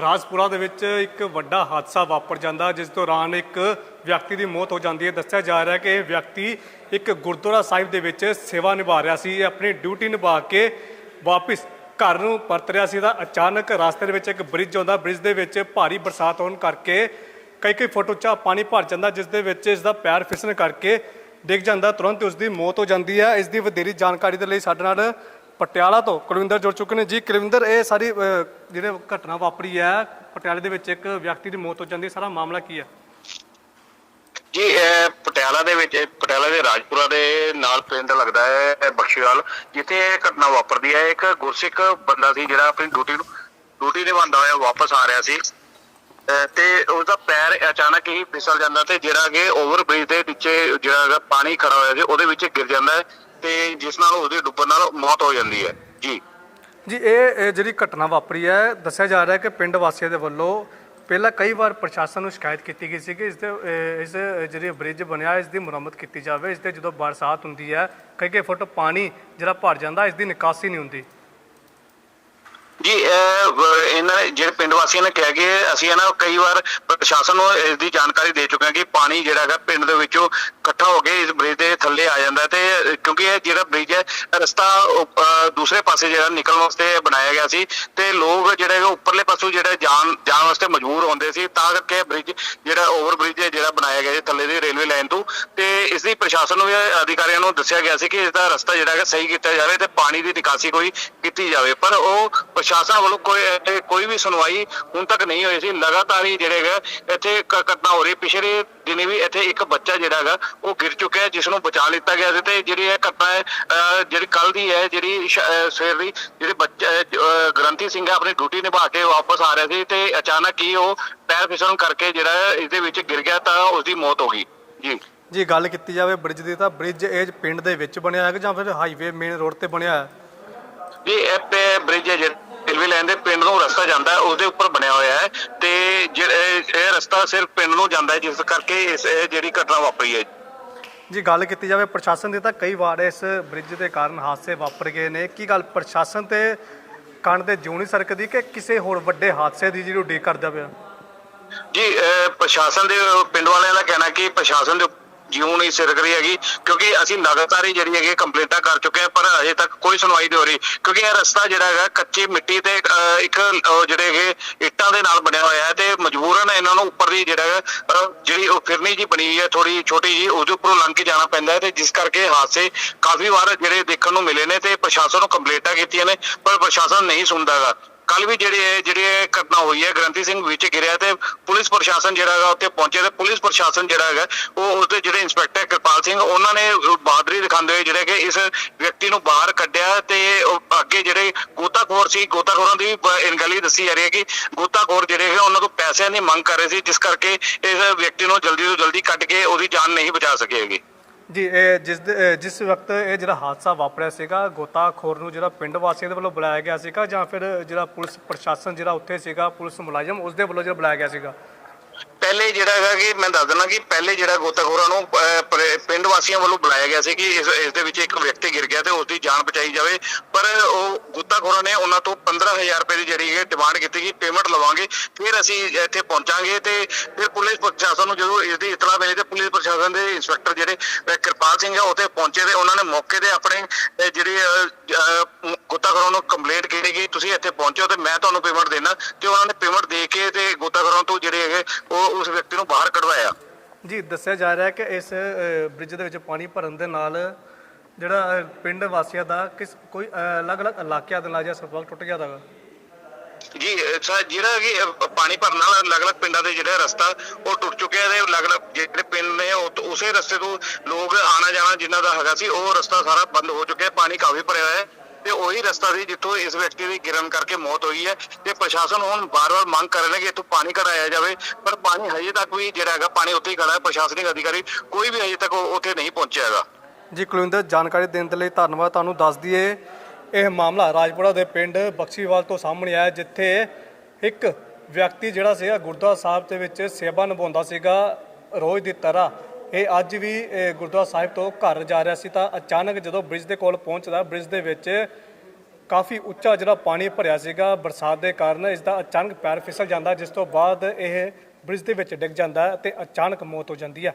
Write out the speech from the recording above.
ਰਾਜਪੁਰਾ ਦੇ ਵਿੱਚ ਇੱਕ ਵੱਡਾ ਹਾਦਸਾ ਵਾਪਰ ਜਾਂਦਾ, ਜਿਸ ਦੌਰਾਨ ਇੱਕ ਵਿਅਕਤੀ ਦੀ ਮੌਤ ਹੋ ਜਾਂਦੀ ਹੈ। ਦੱਸਿਆ ਜਾ ਰਿਹਾ ਕਿ ਇਹ ਵਿਅਕਤੀ ਇੱਕ ਗੁਰਦੁਆਰਾ ਸਾਹਿਬ ਦੇ ਵਿੱਚ ਸੇਵਾ ਨਿਭਾ ਰਿਹਾ ਸੀ। ਇਹ ਆਪਣੀ ਡਿਊਟੀ ਨਿਭਾ ਕੇ ਵਾਪਸ ਘਰ ਨੂੰ ਪਰਤ ਰਿਹਾ ਸੀ। ਤਾਂ ਅਚਾਨਕ ਰਸਤੇ ਦੇ ਵਿੱਚ ਇੱਕ ਬ੍ਰਿਜ ਆਉਂਦਾ। ਬ੍ਰਿਜ ਦੇ ਵਿੱਚ ਭਾਰੀ ਬਰਸਾਤ ਹੋਣ ਕਰਕੇ ਕਈ ਕਈ ਫੁੱਟ ਉੱਚਾ ਪਾਣੀ ਭਰ ਜਾਂਦਾ, ਜਿਸ ਦੇ ਵਿੱਚ ਇਸ ਦਾ ਪੈਰ ਫਿਸਣ ਕਰਕੇ ਡਿੱਗ ਜਾਂਦਾ। ਤੁਰੰਤ ਉਸ ਦੀ ਮੌਤ ਹੋ ਜਾਂਦੀ ਹੈ। ਇਸ ਦੀ ਵਧੇਰੀ ਜਾਣਕਾਰੀ ਦੇ ਲਈ ਸਾਡੇ ਨਾਲ ਪਟਿਆਲਾ ਤੋਂ ਕੁਲਵਿੰਦਰ ਜੁੜ ਚੁੱਕੇ ਨੇ। ਜੀ, ਕੁਲਵਿੰਦਰ, ਇਹ ਸਾਰੀ ਜਿਹੜੇ ਘਟਨਾ ਵਾਪਰੀ ਹੈ, ਪਟਿਆਲੇ ਦੇ ਵਿੱਚ ਇੱਕ ਵਿਅਕਤੀ ਦੀ ਮੌਤ ਹੋ ਜਾਂਦੀ ਹੈ। ਸਾਰਾ ਮਾਮਲਾ ਕੀ ਹੈ? ਜੀ, ਇਹ ਪਟਿਆਲਾ ਦੇ ਵਿੱਚ ਪਟਿਆਲਾ ਦੇ ਰਾਜਪੁਰਾ ਦੇ ਨਾਲ ਪਿੰਡ ਲੱਗਦਾ ਹੈ ਬਖਸ਼ੀਵਾਲ ਜਿੱਥੇ ਇਹ ਘਟਨਾ ਵਾਪਰਦੀ ਹੈ। ਇੱਕ ਗੁਰਸਿੱਖ ਬੰਦਾ ਸੀ ਜਿਹੜਾ ਆਪਣੀ ਡਿਊਟੀ ਨੂੰ, ਡਿਊਟੀ ਨਿਭਾਉਂਦਾ ਹੋਇਆ ਵਾਪਸ ਆ ਰਿਹਾ ਸੀ। ਅਹ, ਤੇ ਉਹਦਾ ਪੈਰ ਅਚਾਨਕ ਹੀ ਫਿਸਲ ਜਾਂਦਾ ਤੇ ਜਿਹੜਾ ਕਿ ਓਵਰ ਬ੍ਰਿਜ ਦੇ ਨੀਚੇ ਜਿਹੜਾ ਪਾਣੀ ਖੜਾ ਹੋਇਆ ਸੀ, ਉਹਦੇ ਵਿੱਚ ਗਿਰ ਜਾਂਦਾ ਹੈ। ਤੇ ਜਿਸ ਨਾਲ ਉਹਦੇ ਡੁੱਬਣ ਨਾਲ ਮੌਤ ਹੋ ਜਾਂਦੀ ਹੈ। ਜੀ। ਜੀ ਇਹ ਇਹ ਜਿਹੜੀ ਘਟਨਾ ਵਾਪਰੀ ਹੈ ਦੱਸਿਆ ਜਾ ਰਿਹਾ ਹੈ ਕਿ ਪਿੰਡ ਵਾਸੀਆਂ ਦੇ ਵੱਲੋਂ ਪਹਿਲਾਂ ਕਈ ਵਾਰ ਪ੍ਰਸ਼ਾਸਨ ਨੂੰ ਸ਼ਿਕਾਇਤ ਕੀਤੀ ਗਈ ਸੀ ਕਿ ਇਸ ਦੇ ਅਹ, ਇਸ ਜਿਹੜੀ ਬ੍ਰਿਜ ਬਣਿਆ ਇਸ ਦੀ ਮੁਰੰਮਤ ਕੀਤੀ ਜਾਵੇ। ਇਸ ਤੇ ਜਦੋਂ ਬਰਸਾਤ ਹੁੰਦੀ ਹੈ ਕਈ ਕਈ ਫੁੱਟ ਪਾਣੀ ਜਿਹੜਾ ਭਰ ਜਾਂਦਾ ਇਸ ਦੀ ਨਿਕਾਸੀ ਨਹੀਂ ਹੁੰਦੀ। ਜੀ ਇਹਨਾਂ ਨੇ ਜਿਹੜੇ ਪਿੰਡ ਵਾਸੀਆਂ ਨੇ ਕਿਹਾ ਕਿ ਅਸੀਂ ਇਹਨਾਂ ਕਈ ਵਾਰ ਪ੍ਰਸ਼ਾਸਨ ਨੂੰ ਇਸ ਦੀ ਜਾਣਕਾਰੀ ਦੇ ਚੁੱਕੇ ਹਾਂ ਕਿ ਪਾਣੀ ਜਿਹੜਾ ਹੈਗਾ ਪਿੰਡ ਦੇ ਵਿੱਚੋਂ ਇਕੱਠਾ ਹੋ ਕੇ ਇਸ ਬ੍ਰਿਜ ਦੇ ਥੱਲੇ ਆ ਜਾਂਦਾ ਤੇ ਕਿਉਂਕਿ ਇਹ ਜਿਹੜਾ ਬ੍ਰਿਜ ਹੈ, ਰਸਤਾ ਦੂਸਰੇ ਪਾਸੇ ਜਿਹੜਾ ਨਿਕਲਣ ਵਾਸਤੇ ਬਣਾਇਆ ਗਿਆ ਸੀ ਤੇ ਲੋਕ ਜਿਹੜੇ ਹੈਗੇ ਉੱਪਰਲੇ ਪਾਸੋਂ ਜਿਹੜੇ ਜਾਣ ਜਾਣ ਵਾਸਤੇ ਮਜਬੂਰ ਹੁੰਦੇ ਸੀ, ਤਾਂ ਕਰਕੇ ਇਹ ਬ੍ਰਿਜ ਜਿਹੜਾ ਓਵਰ ਬ੍ਰਿਜ ਜਿਹੜਾ ਬਣਾਇਆ ਗਿਆ ਸੀ ਥੱਲੇ ਦੀ ਰੇਲਵੇ ਲਾਈਨ ਤੋਂ ਤੇ ਇਸ ਦੀ ਪ੍ਰਸ਼ਾਸਨ ਨੂੰ ਵੀ ਅਧਿਕਾਰੀਆਂ ਨੂੰ ਦੱਸਿਆ ਗਿਆ ਸੀ ਕਿ ਇਸ ਦਾ ਰਸਤਾ ਜਿਹੜਾ ਹੈਗਾ ਸਹੀ ਕੀਤਾ ਜਾਵੇ ਤੇ ਪਾਣੀ ਦੀ ਨਿਕਾਸੀ ਕੋਈ ਕੀਤੀ ਜਾਵੇ, ਪਰ ਉਹ ਪ੍ਰਸ਼ਾਸਨ ਵੱਲੋਂ ਕੋਈ ਇੱਥੇ ਕੋਈ ਵੀ ਸੁਣਵਾਈ ਹੁਣ ਤੱਕ ਨਹੀਂ ਹੋਈ ਸੀ। ਲਗਾਤਾਰ ਹੀ ਜਿਹੜੇ ਹੈਗਾ ਇੱਥੇ ਕ- ਘਟਨਾ ਹੋ ਰਹੀ। ਪਿਛਲੇ ਦਿਨੀ ਵੀ ਇੱਥੇ ਇੱਕ ਬੱਚਾ ਜਿਹੜਾ ਹੈਗਾ ਉਹ ਗਿਰ ਚੁੱਕਿਆ ਹੈ, ਜਿਸ ਨੂੰ ਬਚਾ ਲਿੱਤਾ ਗਿਆ ਸੀ। ਤੇ ਜਿਹੜੀ ਇਹ ਘਟਨਾ ਹੈ ਅਹ ਜਿਹੜੀ ਕੱਲ ਦੀ ਹੈ ਜਿਹੜੀ ਸ਼- ਅਹ ਸਵੇਰ ਦੀ ਜਿਹੜੇ ਬੱਚਾ ਅਹ ਗ੍ਰੰਥੀ ਸਿੰਘ ਹੈ ਆਪਣੀ ਡਿਊਟੀ ਨਿਭਾ ਕੇ ਵਾਪਸ ਆ ਰਿਹਾ ਸੀ ਤੇ ਅਚਾਨਕ ਹੀ ਉਹ ਪੈਰ ਫਿਸਲਣ ਕਰਕੇ ਜਿਹੜਾ ਹੈ ਇਸ ਦੇ ਵਿੱਚ ਗਿਰ ਗਿਆ ਤਾਂ ਉਸ ਦੀ ਮੌਤ ਹੋ ਗਈ। ਜੀ। ਜੀ ਗੱਲ ਕੀਤੀ ਜਾਵੇ ਬ੍ਰਿਜ ਦੀ ਤਾਂ ਬ੍ਰਿਜ ਇਹ ਪਿੰਡ ਦੇ ਵਿੱਚ ਬਣਿਆ ਹੈ ਜਾਂ ਫਿਰ ਹਾਈਵੇ ਮੇਨ ਰੋਡ ਤੇ ਬਣਿਆ ਹੈ ਜੀ ਇਹ ਪੇ ਬ੍ਰਿਜ ਹੈ ਜਿਹੜਾ ਰੇਲਵੇ ਲਾਈਨ ਦੇ ਪਿੰਡ ਨੂੰ ਰਸਤਾ ਜਾਂਦਾ ਹੈ ਉਹਦੇ ਉੱਪਰ ਬਣਿਆ ਹੋਇਆ ਹੈ ਤੇ ਇਹ ਰਸਤਾ ਸਿਰਫ ਪਿੰਡ ਨੂੰ ਜਾਂਦਾ ਹੈ ਜਿਸ ਕਰਕੇ ਇਸ ਜਿਹੜੀ ਘਟਨਾ ਵਾਪਰੀ ਹੈ ਜੀ। ਗੱਲ ਕੀਤੀ ਜਾਵੇ ਪ੍ਰਸ਼ਾਸਨ ਦੀ ਤਾਂ ਕਈ ਵਾਰ ਇਸ ਬ੍ਰਿਜ ਦੇ ਕਾਰਨ ਹਾਦਸੇ ਵਾਪਰ ਗਏ ਨੇ। ਕੀ ਗੱਲ ਪ੍ਰਸ਼ਾਸਨ ਤੇ ਕੰਨ ਤੇ ਜਿਉਂ ਨਹੀਂ ਸਰਕਦੀ ਕਿ ਕਿਸੇ ਹੋਰ ਵੱਡੇ ਹਾਦਸੇ ਦੀ ਜਿਹੜੀ ਉਡੀਕ ਕਰਦਾ ਪਿਆ? ਜੀ ਪ੍ਰਸ਼ਾਸਨ ਦੇ ਪਿੰਡ ਵਾਲਿਆਂ ਦਾ ਕਹਿਣਾ ਕਿ ਪ੍ਰਸ਼ਾਸਨ ਦੇ ਜਿਉਂ ਨਹੀਂ ਸਿਰਕ ਰਹੀ ਹੈਗੀ ਕਿਉਂਕਿ ਅਸੀਂ ਲਗਾਤਾਰ ਹੀ ਜਿਹੜੀ ਹੈਗੀ ਕੰਪਲੇਂਟਾਂ ਕਰ ਚੁੱਕੇ ਹਾਂ ਪਰ ਅਜੇ ਤੱਕ ਕੋਈ ਸੁਣਵਾਈ ਨਹੀਂ ਹੋ ਰਹੀ। ਕਿਉਂਕਿ ਇਹ ਰਸਤਾ ਜਿਹੜਾ ਹੈਗਾ ਕੱਚੀ ਮਿੱਟੀ ਤੇ ਅਹ, ਇੱਕ ਜਿਹੜੇ ਹੈਗੇ ਇੱਟਾਂ ਦੇ ਨਾਲ ਬਣਿਆ ਹੋਇਆ ਹੈ ਤੇ ਮਜਬੂਰਨ ਇਹਨਾਂ ਨੂੰ ਉੱਪਰ ਦੀ ਜਿਹੜਾ ਹੈਗਾ, ਜਿਹੜੀ ਉਹ ਫਿਰਨੀ ਜੀ ਬਣੀ ਹੋਈ ਹੈ ਥੋੜੀ ਛੋਟੀ ਜੀ ਉਹਦੇ ਉੱਪਰੋਂ ਲੰਘ ਕੇ ਜਾਣਾ ਪੈਂਦਾ ਹੈ ਤੇ ਜਿਸ ਕਰਕੇ ਹਾਦਸੇ ਕਾਫੀ ਵਾਰ ਜਿਹੜੇ ਦੇਖਣ ਨੂੰ ਮਿਲੇ ਨੇ ਤੇ ਪ੍ਰਸ਼ਾਸਨ ਨੂੰ ਕੰਪਲੇਂਟਾਂ ਕੀਤੀਆਂ ਨੇ ਪਰ ਪ੍ਰਸ਼ਾਸਨ ਨਹੀਂ ਸੁਣਦਾਗਾ ਕੱਲ ਵੀ ਜਿਹੜੇ ਇਹ- ਜਿਹੜੀ ਇਹ ਘਟਨਾ ਹੋਈ ਹੈ, ਗ੍ਰੰਥੀ ਸਿੰਘ ਵਿੱਚ ਗਿਰਿਆ ਤੇ ਪੁਲਿਸ ਪ੍ਰਸ਼ਾਸਨ ਜਿਹੜਾ ਹੈਗਾ ਉੱਥੇ ਪਹੁੰਚੇ ਤੇ ਪੁਲਿਸ ਪ੍ਰਸ਼ਾਸਨ ਜਿਹੜਾ ਹੈਗਾ, ਉਹ ਉਸਦੇ ਜਿਹੜੇ ਇੰਸਪੈਕਟਰ ਕਿਰਪਾਲ ਸਿੰਘ, ਉਹਨਾਂ ਨੇ ਬਹਾਦਰੀ ਦਿਖਾਉਂਦੇ ਹੋਏ ਜਿਹੜੇ ਕਿ ਇਸ ਵਿਅਕਤੀ ਨੂੰ ਬਾਹਰ ਕੱਢਿਆ ਤੇ ਅੱਗੇ ਜਿਹੜੇ ਗੋਤਾਖੋਰ ਸੀ, ਗੋਤਾਖੋਰਾਂ ਦੀ ਬ- ਇਨਗਲੀ ਦੱਸੀ ਜਾ ਰਹੀ ਹੈ ਕਿ ਗੋਤਾਖੋਰ ਜਿਹੜੇ ਹੈਗੇ, ਉਹਨਾਂ ਤੋਂ ਪੈਸਿਆਂ ਦੀ ਮੰਗ ਕਰ ਰਹੇ ਸੀ, ਜਿਸ ਕਰਕੇ ਇਸ ਵਿਅਕਤੀ ਨੂੰ ਜਲਦੀ ਤੋਂ ਜਲਦੀ ਕੱਢ ਕੇ ਉਹਦੀ ਜਾਨ ਨਹੀਂ ਬਚਾ ਸਕੇ ਹੈਗੇ। ਜੀ ਇਹ ਜਿਸ ਦੇ- ਇਹ ਜਿਸ ਵਕਤ ਇਹ ਜਿਹੜਾ ਹਾਦਸਾ ਵਾਪਰਿਆ ਸੀਗਾ ਗੋਤਾਖੋਰ ਨੂੰ ਜਿਹੜਾ ਪਿੰਡ ਵਾਸੀਆਂ ਦੇ ਵੱਲੋਂ ਬੁਲਾਇਆ ਗਿਆ ਸੀਗਾ ਜਾਂ ਫਿਰ ਜਿਹੜਾ ਪੁਲਿਸ ਪ੍ਰਸ਼ਾਸਨ ਜਿਹੜਾ ਉੱਥੇ ਸੀਗਾ ਪੁਲਿਸ ਮੁਲਾਜ਼ਮ ਉਸ ਦੇ ਵੱਲੋਂ ਜਿਹੜਾ ਬੁਲਾਇਆ ਗਿਆ ਸੀਗਾ? ਪਹਿਲੇ ਜਿਹੜਾ ਹੈਗਾ ਕਿ ਮੈਂ ਦੱਸ ਦਿੰਦਾ ਕਿ ਪਹਿਲੇ ਜਿਹੜਾ ਗੋਤਾਖੋਰਾਂ ਨੂੰ ਅਹ, ਪਰ- ਪਿੰਡ ਵਾਸੀਆਂ ਵੱਲੋਂ ਬੁਲਾਇਆ ਗਿਆ ਸੀ ਕਿ ਇਸ ਇਸ ਦੇ ਵਿੱਚ ਇੱਕ ਵਿਅਕਤੀ ਗਿਰ ਗਿਆ ਤੇ ਉਸ ਦੀ ਜਾਨ ਬਚਾਈ ਜਾਵੇ। ਪਰ ਉਹ ਗੋਤਾਖੋਰਾਂ ਨੇ ਉਹਨਾਂ ਤੋਂ 15000 ਰੁਪਏ ਦੀ ਜਿਹੜੀ ਹੈ ਡਿਮਾਂਡ ਕੀਤੀ ਕਿ ਪੇਮੈਂਟ ਲਵਾਂਗੇ ਫਿਰ ਅਸੀਂ ਇੱਥੇ ਪਹੁੰਚਾਂਗੇ ਤੇ ਫਿਰ ਪੁਲਿਸ ਪ੍ਰਸ਼ਾਸਨ ਨੂੰ ਜਦੋਂ ਇਸ ਦੀ ਇਤਲਾ ਮਿਲੀ ਤੇ ਪੁਲਿਸ ਪ੍ਰਸ਼ਾਸਨ ਦੇ ਇੰਸਪੈਕਟਰ ਜਿਹੜੇ ਕਿਰਪਾਲ ਸਿੰਘ ਆ ਉੱਥੇ ਪਹੁੰਚੇ ਤੇ ਉਹਨਾਂ ਨੇ ਮੌਕੇ ਤੇ ਆਪਣੇ ਅਹ, ਜਿਹੜੇ ਅਹ, ਨੂੰ ਕੰਪਲੇਂਟ ਕੀਤੀ ਕਿ ਤੁਸੀਂ ਇੱਥੇ ਪਹੁੰਚੋ ਤੇ ਮੈਂ ਤੁਹਾਨੂੰ ਪੇਮੈਂਟ ਦੇਣਾ ਤੇ ਉਹਨਾਂ ਨੇ ਪੇਮੈਂਟ ਦੇ ਕੇ ਤੇ ਗੋਤਾਖੋਰਾਂ ਤੋਂ ਜਿਹੜੇ ਹੈਗੇ ਉਹ ਉਸ ਵਿਅਕਤੀ ਨੂੰ ਬਾਹਰ ਕਢਵਾਇਆ। ਜੀ ਦੱਸਿਆ ਜਾ ਰਿਹਾ ਹੈ ਕਿ ਇਸ ਬ੍ਰਿਜ ਦੇ ਵਿੱਚ ਪਾਣੀ ਭਰਨ ਦੇ ਨਾਲ ਜਿਹੜਾ ਪਿੰਡ ਵਾਸੀਆਂ ਦਾ ਕਿਸ, ਕੋਈ ਅਲੱਗ-ਅਲੱਗ ਇਲਾਕਿਆਂ ਦੇ ਨਾਲ ਸੰਪਰਕ ਟੁੱਟ ਗਿਆ ਦਾਗਾ ਜੀ ਜਿਹੜਾ ਕਿ ਪਾਣੀ ਭਰਨ ਨਾਲ ਅਲੱਗ-ਅਲੱਗ ਪਿੰਡਾਂ ਦੇ ਜਿਹੜਾ ਰਸਤਾ, ਉਹ ਟੁੱਟ ਚੁੱਕਿਆ ਤੇ ਅਲੱਗ-ਅਲੱਗ ਜਿਹੜੇ ਪਿੰਡ ਨੇ ਉਸੇ ਰਸਤੇ ਤੋਂ ਲੋਕ ਆਣਾ ਜਾਣਾ ਜਿਨ੍ਹਾਂ ਦਾ ਹੈਗਾ ਸੀ, ਉਹ ਰਸਤਾ ਸਾਰਾ ਬੰਦ ਹੋ ਚੁੱਕਿਆ ਪਾਣੀ ਕਾਫੀ ਭਰਿਆ ਹੋਇਆ ਹੈ ਤੇ ਉਹੀ ਰਸਤਾ ਸੀ ਜਿੱਥੋਂ ਇਸ ਵਿਅਕਤੀ ਦੀ ਗਿਰਨ ਕਰਕੇ ਮੌਤ ਹੋਈ ਹੈ ਤੇ ਪ੍ਰਸ਼ਾਸਨ ਹੁਣ ਬਾਰ-ਬਾਰ ਮੰਗ ਕਰ ਰਿਹਾ ਕਿ ਇੱਥੋਂ ਪਾਣੀ ਕਢਾਇਆ ਜਾਵੇ, ਪਰ ਪਾਣੀ ਹਜੇ ਤੱਕ ਵੀ ਜਿਹੜਾ ਹੈਗਾ, ਪਾਣੀ ਉੱਥੇ ਹੀ ਖੜਾ ਹੈ, ਪ੍ਰਸ਼ਾਸਨਿਕ ਅਧਿਕਾਰੀ ਕੋਈ ਵੀ ਹਜੇ ਤੱਕ ਉੱਥੇ ਨਹੀਂ ਪਹੁੰਚਿਆ ਹੈਗਾ। ਜੀ ਕੁਲਵਿੰਦਰ, ਜਾਣਕਾਰੀ ਦੇਣ ਦੇ ਲਈ ਧੰਨਵਾਦ ਤੁਹਾਨੂੰ ਦੱਸ ਦਈਏ, ਇਹ ਮਾਮਲਾ ਰਾਜਪੁਰਾ ਦੇ ਪਿੰਡ ਬਖਸ਼ੀਵਾਲ ਤੋਂ ਸਾਹਮਣੇ ਆਇਆ, ਜਿੱਥੇ ਇੱਕ ਵਿਅਕਤੀ ਜਿਹੜਾ ਸੀਗਾ ਗੁਰਦੁਆਰਾ ਸਾਹਿਬ ਦੇ ਵਿੱਚ ਸੇਵਾ ਨਿਭਾਉਂਦਾ ਸੀਗਾ ਰੋਜ਼ ਦੀ ਤਰ੍ਹਾਂ। ਇਹ ਅੱਜ ਵੀ ਗੁਰਦੁਆਰਾ ਸਾਹਿਬ ਤੋਂ ਘਰ ਜਾ ਰਿਹਾ ਸੀ ਤਾਂ ਅਚਾਨਕ ਜਦੋਂ ਬ੍ਰਿਜ ਦੇ ਕੋਲ ਪਹੁੰਚਦਾ, ਬ੍ਰਿਜ ਦੇ ਵਿੱਚ ਕਾਫੀ ਉੱਚਾ ਜਿਹੜਾ ਪਾਣੀ ਭਰਿਆ ਸੀਗਾ, ਬਰਸਾਤ ਦੇ ਕਾਰਨ ਇਸ ਦਾ ਅਚਾਨਕ ਪੈਰ ਫਿਸਲ ਜਾਂਦਾ, ਜਿਸ ਤੋਂ ਬਾਅਦ ਇਹ ਬ੍ਰਿਜ ਦੇ ਵਿੱਚ ਡਿੱਗ ਜਾਂਦਾ ਹੈ ਤੇ ਅਚਾਨਕ ਮੌਤ ਹੋ ਜਾਂਦੀ ਹੈ